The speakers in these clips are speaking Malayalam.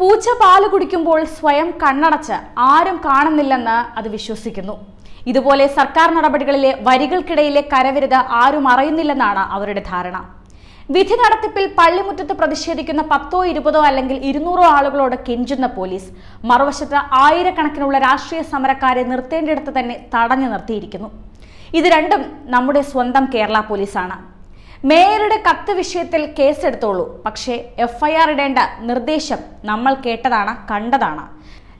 പൂച്ച പാൽ കുടിക്കുമ്പോൾ സ്വയം കണ്ണടച്ച് ആരും കാണുന്നില്ലെന്ന് അത് വിശ്വസിക്കുന്നു. ഇതുപോലെ സർക്കാർ നടപടികളിലെ വരികൾക്കിടയിലെ കരവിരുത് ആരും അറിയുന്നില്ലെന്നാണ് അവരുടെ ധാരണ. വിധി നടത്തിപ്പിൽ പള്ളിമുറ്റത്ത് പ്രതിഷേധിക്കുന്ന പത്തോ ഇരുപതോ അല്ലെങ്കിൽ ഇരുന്നൂറോ ആളുകളോട് കെഞ്ചുന്ന പോലീസ് മറുവശത്ത് ആയിരക്കണക്കിനുള്ള രാഷ്ട്രീയ സമരക്കാരെ നിർത്തേണ്ടിടത്ത് തന്നെ തടഞ്ഞു നിർത്തിയിരിക്കുന്നു. ഇത് രണ്ടും നമ്മുടെ സ്വന്തം കേരള പോലീസാണ്. മേയറുടെ കത്ത് വിഷയത്തിൽ കേസെടുത്തോളൂ. പക്ഷേ എഫ്ഐആർ ഇടേണ്ട നിർദ്ദേശം നമ്മൾ കേട്ടതാണ് കണ്ടതാണ്.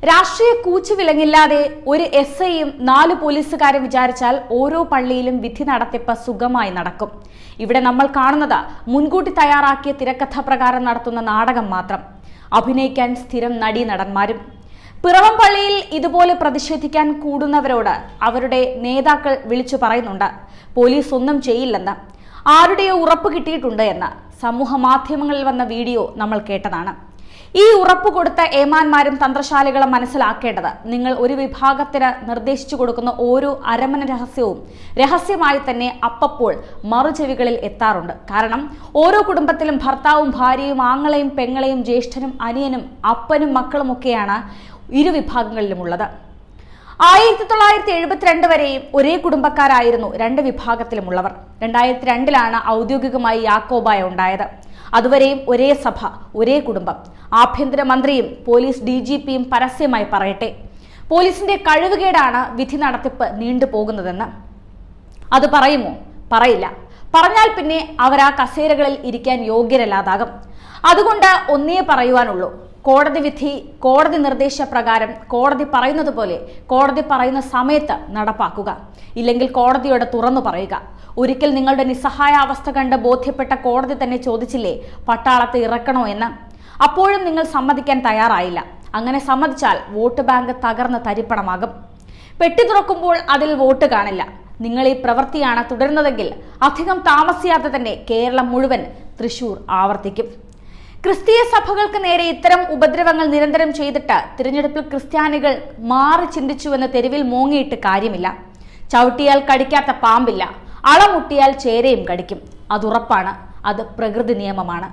രാഷ്ട്രീയ കൂച്ചുവിലങ്ങില്ലാതെ ഒരു എസ് ഐയും നാല് പോലീസുകാരും വിചാരിച്ചാൽ ഓരോ പള്ളിയിലും വിധി നടത്തിപ്പ് സുഖമായി നടക്കും. ഇവിടെ നമ്മൾ കാണുന്നത് മുൻകൂട്ടി തയ്യാറാക്കിയ തിരക്കഥ പ്രകാരം നടത്തുന്ന നാടകം മാത്രം. അഭിനയിക്കാൻ സ്ഥിരം നടീ നടന്മാരും. പിറവം പള്ളിയിൽ ഇതുപോലെ പ്രതിഷേധിക്കാൻ കൂടുന്നവരോട് അവരുടെ നേതാക്കൾ വിളിച്ചു പറയുന്നുണ്ട്. പോലീസ് ഒന്നും ചെയ്യില്ലെന്ന്. ആരുടെയോ ഉറപ്പ് കിട്ടിയിട്ടുണ്ട് എന്ന് സമൂഹ മാധ്യമങ്ങളിൽ വന്ന വീഡിയോ നമ്മൾ കേട്ടതാണ്. ഈ ഉറപ്പ് കൊടുത്ത ഏമാന്മാരും തന്ത്രശാലികളും മനസ്സിലാക്കേണ്ടത് നിങ്ങൾ ഒരു വിഭാഗത്തിന് നിർദ്ദേശിച്ചു കൊടുക്കുന്ന ഓരോ അരമന രഹസ്യവും രഹസ്യമായി തന്നെ അപ്പപ്പോൾ മറുചെവികളിൽ എത്താറുണ്ട്. കാരണം ഓരോ കുടുംബത്തിലും ഭർത്താവും ഭാര്യയും ആങ്ങളെയും പെങ്ങളെയും ജ്യേഷ്ഠനും അനിയനും അപ്പനും മക്കളുമൊക്കെയാണ് ഇരു വിഭാഗങ്ങളിലുമുള്ളത്. ആയിരത്തി തൊള്ളായിരത്തി എഴുപത്തിരണ്ട് വരെയും ഒരേ കുടുംബക്കാരായിരുന്നു രണ്ട് വിഭാഗത്തിലുമുള്ളവർ. രണ്ടായിരത്തി രണ്ടിലാണ് ഔദ്യോഗികമായി യാക്കോബായ ഉണ്ടായത്. അതുവരെയും ഒരേ സഭ ഒരേ കുടുംബം. ആഭ്യന്തരമന്ത്രിയും പോലീസ് ഡി ജി പിയും പരസ്യമായി പറയട്ടെ. പോലീസിന്റെ കഴിവുകേടാണ് വിധി നടത്തിപ്പ് നീണ്ടുപോകുന്നതെന്ന് അത് പറയുമോ? പറയില്ല. പറഞ്ഞാൽ പിന്നെ അവർ ആ കസേരകളിൽ ഇരിക്കാൻ യോഗ്യരല്ലാതാകും. അതുകൊണ്ട് ഒന്നേ പറയുവാനുള്ളൂ. കോടതി വിധി കോടതി നിർദ്ദേശപ്രകാരം കോടതി പറയുന്നത് പോലെ കോടതി പറയുന്ന സമയത്ത് നടപ്പാക്കുക. ഇല്ലെങ്കിൽ കോടതിയോട് തുറന്നു പറയുക. ഒരിക്കൽ നിങ്ങളുടെ നിസ്സഹായ അവസ്ഥ കണ്ട് ബോധ്യപ്പെട്ട കോടതി തന്നെ ചോദിച്ചില്ലേ പട്ടാളത്തെ ഇറക്കണോ എന്ന്? അപ്പോഴും നിങ്ങൾ സമ്മതിക്കാൻ തയ്യാറായില്ല. അങ്ങനെ സമ്മതിച്ചാൽ വോട്ട് ബാങ്ക് തകർന്ന് തരിപ്പണമാകും. പെട്ടി തുറക്കുമ്പോൾ അതിൽ വോട്ട് കാണില്ല. നിങ്ങൾ ഈ പ്രവൃത്തിയാണ് തുടരുന്നതെങ്കിൽ അധികം താമസിയാതെ തന്നെ കേരളം മുഴുവൻ തൃശൂർ ആവർത്തിക്കും. ക്രിസ്തീയ സഭകൾക്ക് നേരെ ഇത്തരം ഉപദ്രവങ്ങൾ നിരന്തരം ചെയ്തിട്ട് തിരഞ്ഞെടുപ്പിൽ ക്രിസ്ത്യാനികൾ മാറി ചിന്തിച്ചുവെന്ന് തെരുവിൽ മൂങ്ങിയിട്ട് കാര്യമില്ല. ചവിട്ടിയാൽ കടിക്കാത്ത പാമ്പില്ല. അളമുട്ടിയാൽ ചേരയും കടിക്കും. അതുറപ്പാണ് അത് പ്രകൃതി നിയമമാണ്.